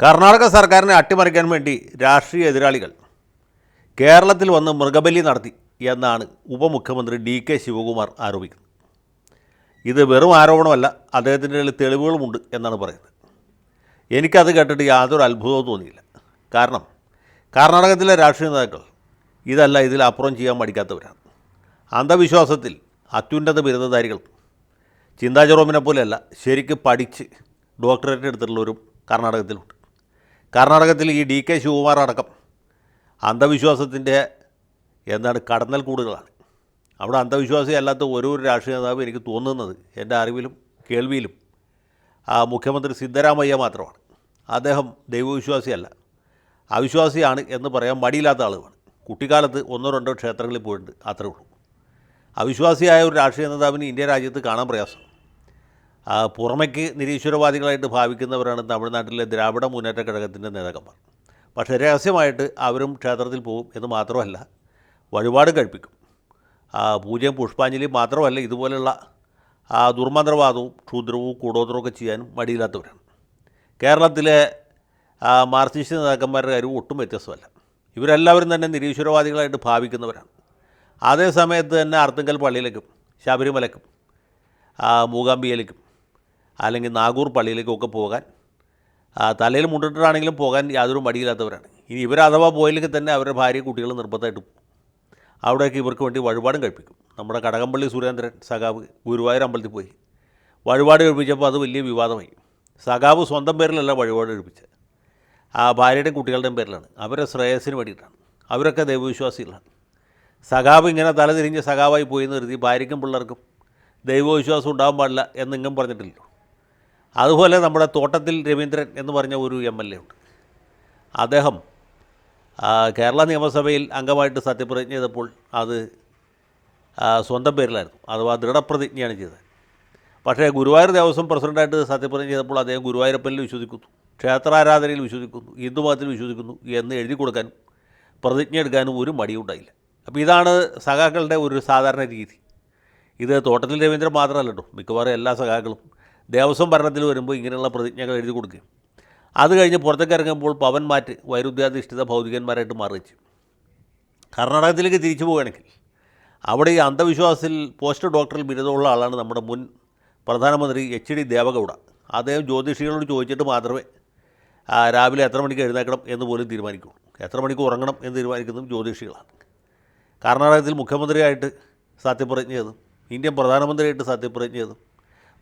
കർണാടക സർക്കാരിനെ അട്ടിമറിക്കാൻ വേണ്ടി രാഷ്ട്രീയ എതിരാളികൾ കേരളത്തിൽ വന്ന് മൃഗബലി നടത്തി എന്നാണ് ഉപമുഖ്യമന്ത്രി ഡി കെ ശിവകുമാർ ആരോപിക്കുന്നത്. ഇത് വെറും ആരോപണമല്ല അദ്ദേഹത്തിന്റെ തെളിവുകളുമുണ്ട് എന്നാണ് പറയുന്നത്. എനിക്കത് കേട്ടിട്ട് യാതൊരു അത്ഭുതവും തോന്നിയില്ല. കാരണം കർണാടകത്തിലെ രാഷ്ട്രീയ നേതാക്കൾ ഇതല്ല ഇതിൽ ഇതിലപ്പുറം ചെയ്യാൻ മടിക്കാത്തവരാണ്. അന്ധവിശ്വാസത്തിൽ അത്യുന്നത ബിരുദധാരികൾ ചിന്താ ജെറോമിനെ പോലെയല്ല ശരിക്ക് പഠിച്ച് ഡോക്ടറേറ്റ് എടുത്തിട്ടുള്ളവരും കർണാടകത്തിലുണ്ട്. കർണാടകത്തിൽ ഈ ഡി കെ ശിവകുമാർ അടക്കം അന്ധവിശ്വാസത്തിന്റെ എന്താണ് കടന്നൽ കൂടുകളാണ്. അവിടെ അന്ധവിശ്വാസി അല്ലാത്ത ഓരോ ഒരു രാഷ്ട്രീയ നേതാവ് എനിക്ക് തോന്നുന്നത് എന്റെ അറിവിലും കേൾവിയിലും ആ മുഖ്യമന്ത്രി സിദ്ധരാമയ്യ മാത്രമാണ്. അദ്ദേഹം ദൈവവിശ്വാസിയല്ല. അവിശ്വാസിയാണ് എന്ന് പറയാൻ മടിയില്ലാത്ത ആളുമാണ് കുട്ടിക്കാലത്ത് ഒന്നോ രണ്ടോ ക്ഷേത്രങ്ങളിൽ പോയിട്ടുണ്ട് അത്രേ ഉള്ളൂ. അവിശ്വാസിയായ ഒരു രാഷ്ട്രീയ നേതാവിന് ഇന്ത്യ രാജ്യത്ത് കാണാൻ പ്രയാസം പുറമേക്ക് നിരീശ്വരവാദികളായിട്ട് ഭാവിക്കുന്നവരാണ് തമിഴ്നാട്ടിലെ ദ്രാവിഡ മുന്നേറ്റ ഘടകത്തിന്റെ നേതാക്കന്മാർ. പക്ഷേ രഹസ്യമായിട്ട് അവരും ക്ഷേത്രത്തിൽ പോകും എന്ന് മാത്രമല്ല വഴിപാട് കഴിപ്പിക്കും. പൂജയും പുഷ്പാഞ്ജലിയും മാത്രമല്ല ഇതുപോലെയുള്ള ദുർമന്ത്രവാദവും ക്ഷുദ്രവും കൂടോത്രവും ഒക്കെ ചെയ്യാനും മടിയില്ലാത്തവരാണ്. കേരളത്തിലെ മാർക്സിസ്റ്റ് നേതാക്കന്മാരുടെ കാര്യവും ഒട്ടും വ്യത്യസ്തമല്ല. ഇവരെല്ലാവരും തന്നെ നിരീശ്വരവാദികളായിട്ട് ഭാവിക്കുന്നവരാണ്. അതേ സമയത്ത് തന്നെ അർത്തുങ്കൽ പള്ളിയിലേക്കും ശബരിമലയ്ക്കും ആ, മൂകാംബികയിലേക്കും അല്ലെങ്കിൽ നാഗൂർ പള്ളിയിലേക്കൊക്കെ പോകാൻ തലയിൽ മുണ്ടിട്ടാണെങ്കിലും പോകാൻ യാതൊരു മടിയില്ലാത്തവരാണ്. ഇനി ഇവർ അഥവാ പോയില്ലെങ്കിൽ തന്നെ അവരുടെ ഭാര്യ കുട്ടികൾ നിർബന്ധമായിട്ട് പോകും. അവിടെയൊക്കെ ഇവർക്ക് വേണ്ടി വഴിപാടും കഴിപ്പിക്കും. നമ്മുടെ കടകംപള്ളി സുരേന്ദ്രൻ സഖാവ് ഗുരുവായൂർ അമ്പലത്തിൽ പോയി വഴിപാട് കഴിപ്പിച്ചപ്പോൾ അത് വലിയ വിവാദമായി. സഖാവ് സ്വന്തം പേരിലല്ല വഴിപാട് കഴിപ്പിച്ചത്. ആ ഭാര്യയുടെയും കുട്ടികളുടെയും പേരിലാണ്. അവരെ ശ്രേയസ്സിന് വേണ്ടിയിട്ടാണ്. അവരൊക്കെ ദൈവവിശ്വാസികളാണ്. സഖാവ് ഇങ്ങനെ തലതിരിഞ്ഞ് സഖാവായി പോയി എന്ന് കരുതി ഭാര്യയ്ക്കും പിള്ളേർക്കും ദൈവവിശ്വാസം ഉണ്ടാകാൻ പാടില്ല എന്നിങ്ങും പറഞ്ഞിട്ടില്ലല്ലോ. അതുപോലെ നമ്മുടെ തോട്ടത്തിൽ രവീന്ദ്രൻ എന്ന് പറഞ്ഞ ഒരു എം എൽ എ ഉണ്ട്. അദ്ദേഹം കേരള നിയമസഭയിൽ അംഗമായിട്ട് സത്യപ്രതിജ്ഞ ചെയ്തപ്പോൾ അത് സ്വന്തം പേരിലായിരുന്നു. അഥവാ ദൃഢപ്രതിജ്ഞയാണ് ചെയ്തത്. പക്ഷേ ഗുരുവായൂർ ദേവസ്വം പ്രസിഡന്റായിട്ട് സത്യപ്രതിജ്ഞ ചെയ്തപ്പോൾ അദ്ദേഹം ഗുരുവായൂരപ്പനിൽ വിശ്വസിക്കുന്നു ക്ഷേത്രാരാധനയിൽ വിശ്വസിക്കുന്നു ഹിന്ദുമതത്തിൽ വിശ്വസിക്കുന്നു എന്ന് എഴുതി കൊടുക്കാനും പ്രതിജ്ഞ എടുക്കാനും ഒരു മടിയുണ്ടായില്ല അപ്പോൾ ഇതാണ് സഖാക്കളുടെ ഒരു സാധാരണ രീതി. ഇത് തോട്ടത്തിൽ രവീന്ദ്രൻ മാത്രമല്ലോ മിക്കവാറും എല്ലാ സഖാക്കളും ദേവസ്വം ഭരണത്തിൽ വരുമ്പോൾ ഇങ്ങനെയുള്ള പ്രതിജ്ഞകൾ എഴുതി കൊടുക്കുക അത് കഴിഞ്ഞ് പുറത്തേക്ക് ഇറങ്ങുമ്പോൾ പവൻ മാറ്റ് വൈരുദ്ധ്യാധിഷ്ഠിത ഭൗതികന്മാരായിട്ട് ചെയ്യും കർണാടകത്തിലേക്ക് തിരിച്ചു പോവുകയാണെങ്കിൽ അവിടെ ഈ അന്ധവിശ്വാസത്തിൽ പോസ്റ്റ് ഡോക്ടറിൽ ബിരുദമുള്ള ആളാണ് നമ്മുടെ മുൻ പ്രധാനമന്ത്രി എച്ച് ഡി ദേവഗൗഡ. അദ്ദേഹം ജ്യോതിഷികളോട് ചോദിച്ചിട്ട് മാത്രമേ രാവിലെ എത്ര മണിക്ക് എഴുന്നേക്കണം എന്ന് പോലും തീരുമാനിക്കുള്ളൂ. എത്ര മണിക്ക് ഉറങ്ങണം എന്ന് തീരുമാനിക്കുന്നതും ജ്യോതിഷികളാണ്. കർണാടകത്തിൽ മുഖ്യമന്ത്രിയായിട്ട് സത്യപ്രതിജ്ഞ ചെയ്തു. ഇന്ത്യൻ പ്രധാനമന്ത്രിയായിട്ട് സത്യപ്രതിജ്ഞ ചെയ്തും.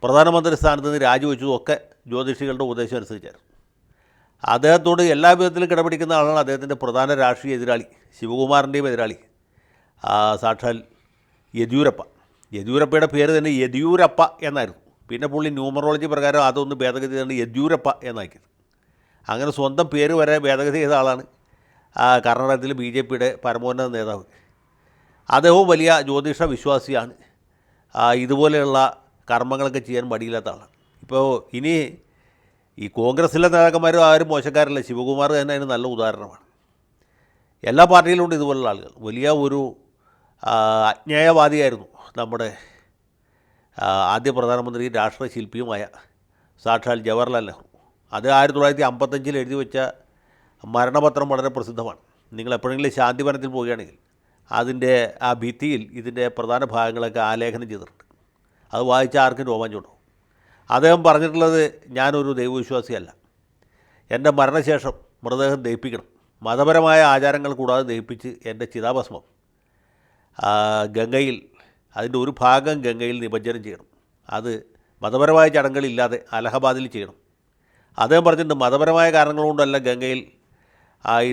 പ്രധാനമന്ത്രി സ്ഥാനത്ത് നിന്ന് രാജിവെച്ചതും ഒക്കെ ജ്യോതിഷികളുടെ ഉപദേശം അനുസരിച്ചായിരുന്നു. അദ്ദേഹത്തോട് എല്ലാ വിധത്തിലും കിടപിടിക്കുന്ന ആളാണ് അദ്ദേഹത്തിന്റെ പ്രധാന രാഷ്ട്രീയ എതിരാളി ശിവകുമാറിന്റെയും എതിരാളി സാക്ഷാൽ യെദ്യൂരപ്പ. യെദ്യൂരപ്പയുടെ പേര് തന്നെ യെദ്യൂരപ്പ എന്നായിരുന്നു. പിന്നെ പുള്ളി ന്യൂമറോളജി പ്രകാരം അതൊന്ന് ഭേദഗതി തന്നെ യെദ്യൂരപ്പ എന്നാക്കിയത്. അങ്ങനെ സ്വന്തം പേര് വരെ ഭേദഗതി ചെയ്ത ആളാണ് കർണാടകത്തിൽ ബി ജെ പിയുടെ പരമോന്നത നേതാവ്. അദ്ദേഹവും വലിയ ജ്യോതിഷ വിശ്വാസിയാണ്. ഇതുപോലെയുള്ള കർമ്മങ്ങളൊക്കെ ചെയ്യാൻ മടിയില്ലാത്ത ആളാണ് ഇപ്പോൾ ഇനി ഈ കോൺഗ്രസ്സിലെ നേതാക്കന്മാരും ആരും മോശക്കാരല്ല. ശിവകുമാർ തന്നെ അതിന് നല്ല ഉദാഹരണമാണ്. എല്ലാ പാർട്ടിയിലുണ്ട് ഇതുപോലുള്ള ആളുകൾ. വലിയ ഒരു അജ്ഞേയവാദിയായിരുന്നു നമ്മുടെ ആദ്യ പ്രധാനമന്ത്രി രാഷ്ട്രശില്പിയുമായ സാക്ഷാൽ ജവഹർലാൽ നെഹ്റു. അത് ആയിരത്തി തൊള്ളായിരത്തി അമ്പത്തഞ്ചിൽ എഴുതി വെച്ച മരണപത്രം വളരെ പ്രസിദ്ധമാണ്. നിങ്ങൾ എപ്പോഴെങ്കിലും ശാന്തിവനത്തിൽ പോവുകയാണെങ്കിൽ അതിന്റെ ആ ഭിത്തിയിൽ ഇതിന്റെ പ്രധാന ഭാഗങ്ങളൊക്കെ ആലേഖനം ചെയ്തിട്ടുണ്ട്. അത് വായിച്ച ആർക്കും രോമാഞ്ചമുണ്ടാവും അദ്ദേഹം പറഞ്ഞിട്ടുള്ളത് ഞാനൊരു ദൈവവിശ്വാസിയല്ല. എന്റെ മരണശേഷം മൃതദേഹം ദഹിപ്പിക്കണം. മതപരമായ ആചാരങ്ങൾ കൂടാതെ ദഹിപ്പിച്ച് എന്റെ ചിതാഭസ്മം. ഗംഗയിൽ അതിന്റെ ഒരു ഭാഗം ഗംഗയിൽ നിമജ്ജനം ചെയ്യണം. അത് മതപരമായ ചടങ്ങുകളില്ലാതെ അലഹബാദിൽ ചെയ്യണം. അദ്ദേഹം പറഞ്ഞിട്ടുണ്ട് മതപരമായ കാരണങ്ങൾ കൊണ്ടല്ല ഗംഗയിൽ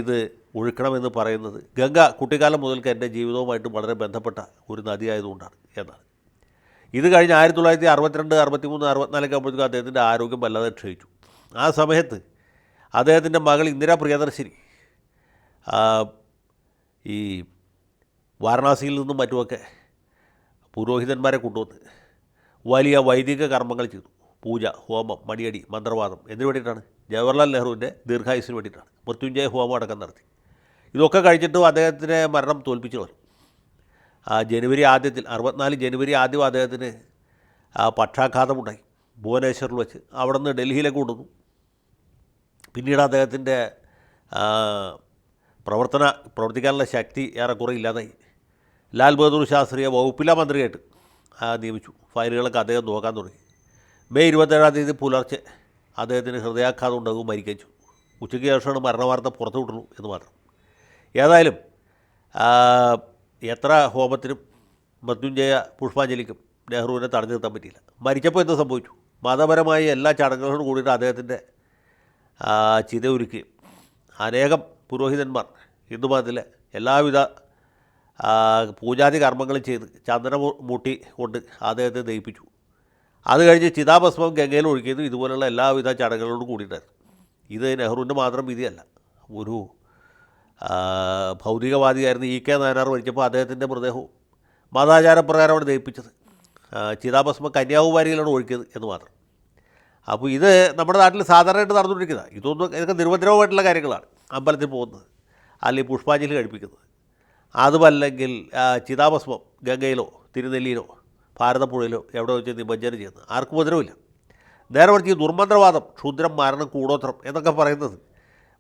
ഇത് ഒഴുക്കണമെന്ന് പറയുന്നത്. ഗംഗ കുട്ടിക്കാലം മുതൽക്ക് എന്റെ ജീവിതവുമായിട്ട് വളരെ ബന്ധപ്പെട്ട ഒരു നദിയായതുകൊണ്ടാണ് എന്നാണ്. ഇത് കഴിഞ്ഞ് ആയിരത്തി തൊള്ളായിരത്തി അറുപത്തിരണ്ട് അറുപത്തിമൂന്ന് അറുപത്തിനാലൊക്കെ ആകുമ്പോഴത്തേക്കും അദ്ദേഹത്തിന്റെ ആരോഗ്യം വല്ലാതെ ക്ഷയിച്ചു. ആ സമയത്ത് അദ്ദേഹത്തിന്റെ മകൾ ഇന്ദിരാ പ്രിയദർശിനി ഈ വാരണാസിയിൽ നിന്നും മറ്റുമൊക്കെ പുരോഹിതന്മാരെ കൊണ്ടുവന്ന് വലിയ വൈദിക കർമ്മങ്ങൾ ചെയ്തു. പൂജ ഹോമം മണിയടി മന്ത്രവാദം എന്തിനു വേണ്ടിയിട്ടാണ്? ജവഹർലാൽ നെഹ്റുവിന്റെ ദീർഘായുസിന് വേണ്ടിയിട്ടാണ്. മൃത്യുഞ്ജയ ഹോമം അടക്കം നടത്തി. ഇതൊക്കെ കഴിച്ചിട്ടും അദ്ദേഹത്തിന്റെ മരണം തോൽപ്പിച്ചു ആ ജനുവരി ആദ്യത്തിൽ അറുപത്തിനാല് ജനുവരി ആദ്യം അദ്ദേഹത്തിന് പക്ഷാഘാതമുണ്ടായി ഭുവനേശ്വറിൽ വെച്ച്. അവിടെ നിന്ന് ഡൽഹിയിലേക്ക് കൊണ്ടുവന്നു. പിന്നീട് അദ്ദേഹത്തിന്റെ പ്രവർത്തന പ്രവർത്തിക്കാനുള്ള ശക്തി ഏറെക്കുറെ ഇല്ലാതായി. ലാൽ ബഹദൂർ ശാസ്ത്രിയെ വകുപ്പില്ലാ മന്ത്രിയായിട്ട് നിയമിച്ചു. ഫയലുകളൊക്കെ അദ്ദേഹം നോക്കാൻ തുടങ്ങി. മെയ് ഇരുപത്തേഴാം തീയതി പുലർച്ചെ അദ്ദേഹത്തിന് ഹൃദയാഘാതം ഉണ്ടാകും മരിക്കുകയും ചെയ്തു. ഉച്ചയ്ക്ക് ശേഷമാണ് മരണവാർത്ത പുറത്തു വിട്ടുള്ളൂ എന്ന് മാത്രം. ഏതായാലും എത്ര ഹോമത്തിനും മൃത്യുഞ്ജയ പുഷ്പാഞ്ജലിക്കും നെഹ്റുവിനെ തടഞ്ഞു നിർത്താൻ പറ്റിയില്ല. മരിച്ചപ്പോൾ എന്ത് സംഭവിച്ചു. മതപരമായ എല്ലാ ചടങ്ങുകളോടും കൂടിയിട്ട് അദ്ദേഹത്തിന്റെ ചിത ഒരുക്കുകയും അനേകം പുരോഹിതന്മാർ ഹിന്ദുമതത്തിലെ എല്ലാവിധ പൂജാതി കർമ്മങ്ങളും ചെയ്ത് ചന്ദന മുട്ടി കൊണ്ട് അദ്ദേഹത്തെ ദഹിപ്പിച്ചു. അത് കഴിഞ്ഞ് ചിതാഭസ്മം ഗംഗയിൽ ഒഴുക്കിയത് ഇതുപോലുള്ള എല്ലാവിധ ചടങ്ങുകളോടും കൂടിയിട്ടായിരുന്നു. ഇത് നെഹ്റുവിന്റെ മാത്രം വിധിയല്ല. ഒരു ഭൗതികവാദിയായിരുന്നു ഇ കെ നായനാർ മരിച്ചപ്പോൾ അദ്ദേഹത്തിന്റെ മൃതദേഹവും മതാചാരപ്രകാരമാണ് ദഹിപ്പിച്ചത്. ചിതാഭസ്മ കന്യാകുമാരിയിലാണ് ഒഴുക്കിയത് എന്ന് മാത്രം. അപ്പോൾ ഇത് നമ്മുടെ നാട്ടിൽ സാധാരണയായിട്ട് നടന്നുകൊണ്ടിരിക്കുന്നത്. ഇതൊന്നും ഇതൊക്കെ നിർബന്ധമായിട്ടുള്ള കാര്യങ്ങളാണ്. അമ്പലത്തിൽ പോകുന്നത് അല്ലെങ്കിൽ പുഷ്പാഞ്ജലി കഴിപ്പിക്കുന്നത്. അതുമല്ലെങ്കിൽ ചിതാഭസ്മം ഗംഗയിലോ തിരുനെല്ലിയിലോ ഭാരതപ്പുഴയിലോ എവിടെ വെച്ച് നിമജ്ജനം ചെയ്യുന്നത് ആർക്കും ഉപദ്രവമില്ല. നേരെ മറിച്ച് ഈ ദുർമന്ത്രവാദം ക്ഷുദ്രം മരണം കൂടോത്രം എന്നൊക്കെ പറയുന്നത്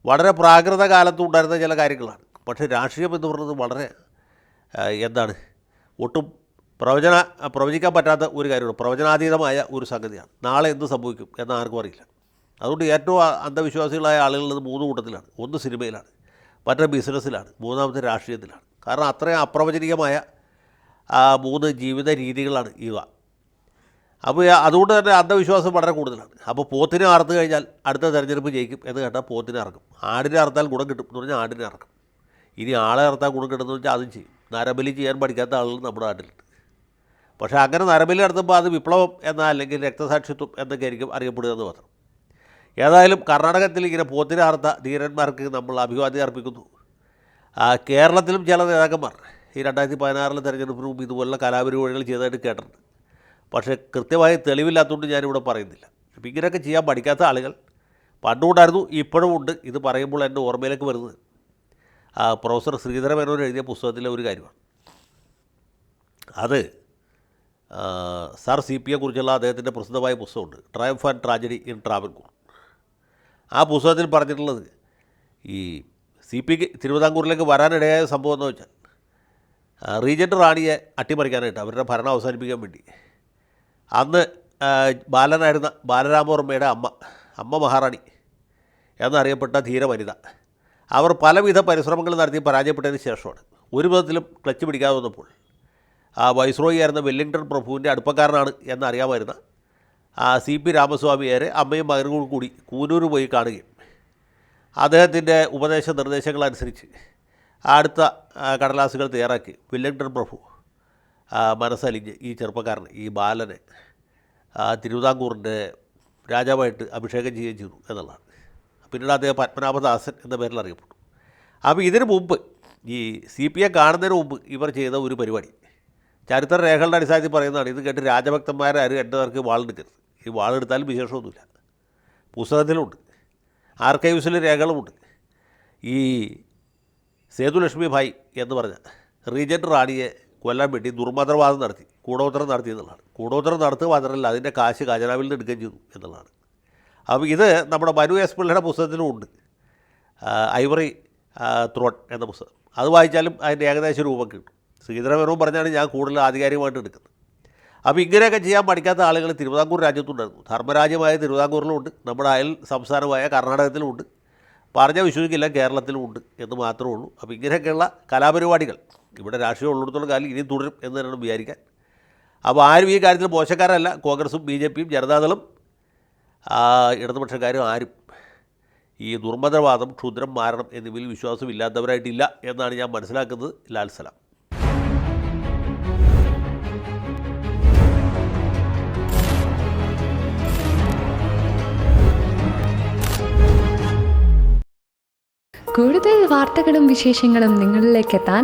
വളരെ പ്രാകൃത കാലത്ത് ഉണ്ടായിരുന്ന ചില കാര്യങ്ങളാണ്. പക്ഷേ രാഷ്ട്രീയം എന്ന് പറയുന്നത് വളരെ എന്താണ് ഒട്ടും പ്രവചന പ്രവചിക്കാൻ പറ്റാത്ത ഒരു കാര്യമാണ്. പ്രവചനാതീതമായ ഒരു സംഗതിയാണ്. നാളെ എന്ത് സംഭവിക്കും എന്ന് ആർക്കും അറിയില്ല. അതുകൊണ്ട് ഏറ്റവും അന്ധവിശ്വാസികളായ ആളുകളുള്ളത് മൂന്ന് കൂട്ടത്തിലാണ്. ഒന്ന് സിനിമയിലാണ് മറ്റേ ബിസിനസ്സിലാണ് മൂന്നാമത്തെ രാഷ്ട്രീയത്തിലാണ്. കാരണം അത്രയും അപ്രവചനീയമായ മൂന്ന് ജീവിത രീതികളാണ് ഇവ. അപ്പോൾ അതുകൊണ്ട് തന്നെ അന്ധവിശ്വാസം വളരെ കൂടുതലാണ്. അപ്പോൾ പോത്തിനെ അറുത്ത് കഴിഞ്ഞാൽ അടുത്ത തെരഞ്ഞെടുപ്പ് ജയിക്കും എന്ന് കേട്ടാൽ പോത്തിനെ ഇറക്കും ആടിനെ അറുത്താൽ ഗുണം കിട്ടും എന്ന് പറഞ്ഞാൽ ആടിനെ ഇറക്കും ഇനി ആളെ ഇറത്താൽ ഗുണം കിട്ടുമെന്ന് വെച്ചാൽ അതും ചെയ്യും. നരബലി ചെയ്യാൻ പഠിക്കാത്ത ആളുകൾ നമ്മുടെ നാട്ടിലുണ്ട്. പക്ഷേ അങ്ങനെ നരബലി നടത്തുമ്പോൾ അത് വിപ്ലവം എന്ന അല്ലെങ്കിൽ രക്തസാക്ഷിത്വം എന്നൊക്കെ ആയിരിക്കും അറിയപ്പെടുക എന്ന് മാത്രം. ഏതായാലും കർണാടകത്തിൽ ഇങ്ങനെ പോത്തിനെ അറുത്ത ധീരന്മാർക്ക് നമ്മൾ അഭിവാദ്യം അർപ്പിക്കുന്നു. കേരളത്തിലും ചില നേതാക്കന്മാർ ഈ രണ്ടായിരത്തി പതിനാറിലെ തെരഞ്ഞെടുപ്പിന് മുമ്പ് ഇതുപോലുള്ള കലാപരിപാടികൾ ചെയ്തതായിട്ട് കേട്ടിട്ടുണ്ട്. പക്ഷേ കൃത്യമായ തെളിവില്ലാത്തതുകൊണ്ട് ഞാനിവിടെ പറയുന്നില്ല. അപ്പം ഇങ്ങനെയൊക്കെ ചെയ്യാൻ പഠിക്കാത്ത ആളുകൾ പണ്ടുകൊണ്ടായിരുന്നു ഇപ്പോഴും ഉണ്ട്. ഇത് പറയുമ്പോൾ എന്റെ ഓർമ്മയിലേക്ക് വരുന്നത്. പ്രൊഫസർ ശ്രീധര മേനോൻ എഴുതിയ പുസ്തകത്തിലെ ഒരു കാര്യമാണ്. അത് സർ സി പിയെ കുറിച്ചുള്ള അദ്ദേഹത്തിന്റെ പ്രസിദ്ധമായ പുസ്തകമുണ്ട്. Triumph and tragedy in Travancore ആ പുസ്തകത്തിൽ പറഞ്ഞിട്ടുള്ളത് ഈ സി പിക്ക് തിരുവിതാംകൂറിലേക്ക് വരാനിടയായ സംഭവം എന്ന് വെച്ചാൽ റീജന്റ് റാണിയെ അട്ടിമറിക്കാനായിട്ട് അവരുടെ ഭരണം അവസാനിപ്പിക്കാൻ വേണ്ടി അന്ന് ബാലനായിരുന്ന ബാലരാമവർമ്മയുടെ അമ്മ അമ്മ മഹാറാണി എന്നറിയപ്പെട്ട ധീര വനിത അവർ പലവിധ പരിശ്രമങ്ങൾ നടത്തി പരാജയപ്പെട്ടതിന് ശേഷമാണ്. ഒരു വിധത്തിലും ക്ലച്ച് പിടിക്കാതെ വന്നപ്പോൾ ആ വൈസ്രോയി ആയിരുന്ന വെല്ലിംഗ്ടൺ പ്രഭുവിന്റെ അടുപ്പക്കാരനാണ് എന്നറിയാമായിരുന്ന ആ സി പി രാമസ്വാമിയാരെ അമ്മയും മകനും കൂടി കൂനൂർ പോയി കാണുകയും അദ്ദേഹത്തിന്റെ ഉപദേശ നിർദ്ദേശങ്ങളനുസരിച്ച് അടുത്ത കടലാസുകൾ തയ്യാറാക്കി വെല്ലിംഗ്ടൺ പ്രഭു മനസ്സലിഞ്ഞ് ഈ ചെറുപ്പക്കാരൻ ഈ ബാലനെ തിരുവിതാംകൂറിന്റെ രാജാവായിട്ട് അഭിഷേകം ചെയ്യുകയും ചെയ്തു എന്നുള്ളതാണ്. പിന്നീട് അദ്ദേഹം പത്മനാഭദാസൻ എന്ന പേരിൽ അറിയപ്പെട്ടു. അപ്പോൾ ഇതിനു മുമ്പ് ഈ സി പി എ കാണുന്നതിന് മുമ്പ് ഇവർ ചെയ്ത ഒരു പരിപാടി ചരിത്ര രേഖകളുടെ അടിസ്ഥാനത്തിൽ പറയുന്നതാണ് ഇത് കേട്ട് രാജഭക്തന്മാരാരും എന്റെ നേർക്ക് വാളെടുക്കരുത്. ഈ വാളെടുത്താലും വിശേഷമൊന്നുമില്ല. പുസ്തകത്തിലുണ്ട് ആർക്കൈവ്സിലെ രേഖകളുമുണ്ട്. ഈ സേതുലക്ഷ്മി ഭായ് എന്ന് പറഞ്ഞ റീജന്റ് റാണിയെ കൊല്ലാൻ വേണ്ടി ദുർമന്ത്രവാദം നടത്തി കൂടോത്രം നടത്തി എന്നുള്ളതാണ്. കൂടോത്രം നടത്തുക മാത്രമല്ല അതിന്റെ കാശ് ഖജനാവിൽ നിന്ന് എടുക്കുകയും ചെയ്തു എന്നുള്ളതാണ്. അപ്പോൾ ഇത് നമ്മുടെ മനു എസ് പിള്ളയുടെ പുസ്തകത്തിലും ഉണ്ട്. ഐവറി ത്രോൺ എന്ന പുസ്തകം. അത് വായിച്ചാലും അതിന്റെ ഏകദേശ രൂപം കിട്ടും. ശ്രീധരമേനവും പറഞ്ഞാണ് ഞാൻ കൂടുതൽ ആധികാരികമായിട്ട് എടുക്കുന്നത്. അപ്പോൾ ഇങ്ങനെയൊക്കെ ചെയ്യാൻ പഠിക്കാത്ത ആളുകൾ തിരുവിതാംകൂർ രാജ്യത്തുണ്ടായിരുന്നു. ധർമ്മരാജ്യമായ തിരുവിതാംകൂറിലുമുണ്ട് നമ്മുടെ അയൽ സംസ്ഥാനമായ കർണാടകത്തിലുമുണ്ട് പറഞ്ഞ വിശ്വസിക്കില്ല കേരളത്തിലുമുണ്ട് എന്ന് മാത്രമേ ഉള്ളൂ. അപ്പോൾ ഇങ്ങനെയൊക്കെയുള്ള കലാപരിപാടികൾ ഇവിടെ രാഷ്ട്രീയം ഉള്ളിടത്തോളം കാലം ഇനിയും തുടരും എന്ന് തന്നെയാണ് വിചാരിക്കാൻ. അപ്പോൾ ആരും ഈ കാര്യത്തിൽ മോശക്കാരല്ല. കോൺഗ്രസും ബി ജെ പിയും ജനതാദളും ഇടതുപക്ഷക്കാരും ആരും. ഈ ദുർമന്ത്രവാദം ക്ഷുദ്രം മാരണം എന്നിവയിൽ വിശ്വാസമില്ലാത്തവരായിട്ടില്ല എന്നാണ് ഞാൻ മനസ്സിലാക്കുന്നത്. ലാൽ സലാം. കൂടുതൽ വാർത്തകളും വിശേഷങ്ങളും നിങ്ങളിലേക്ക് എത്താൻ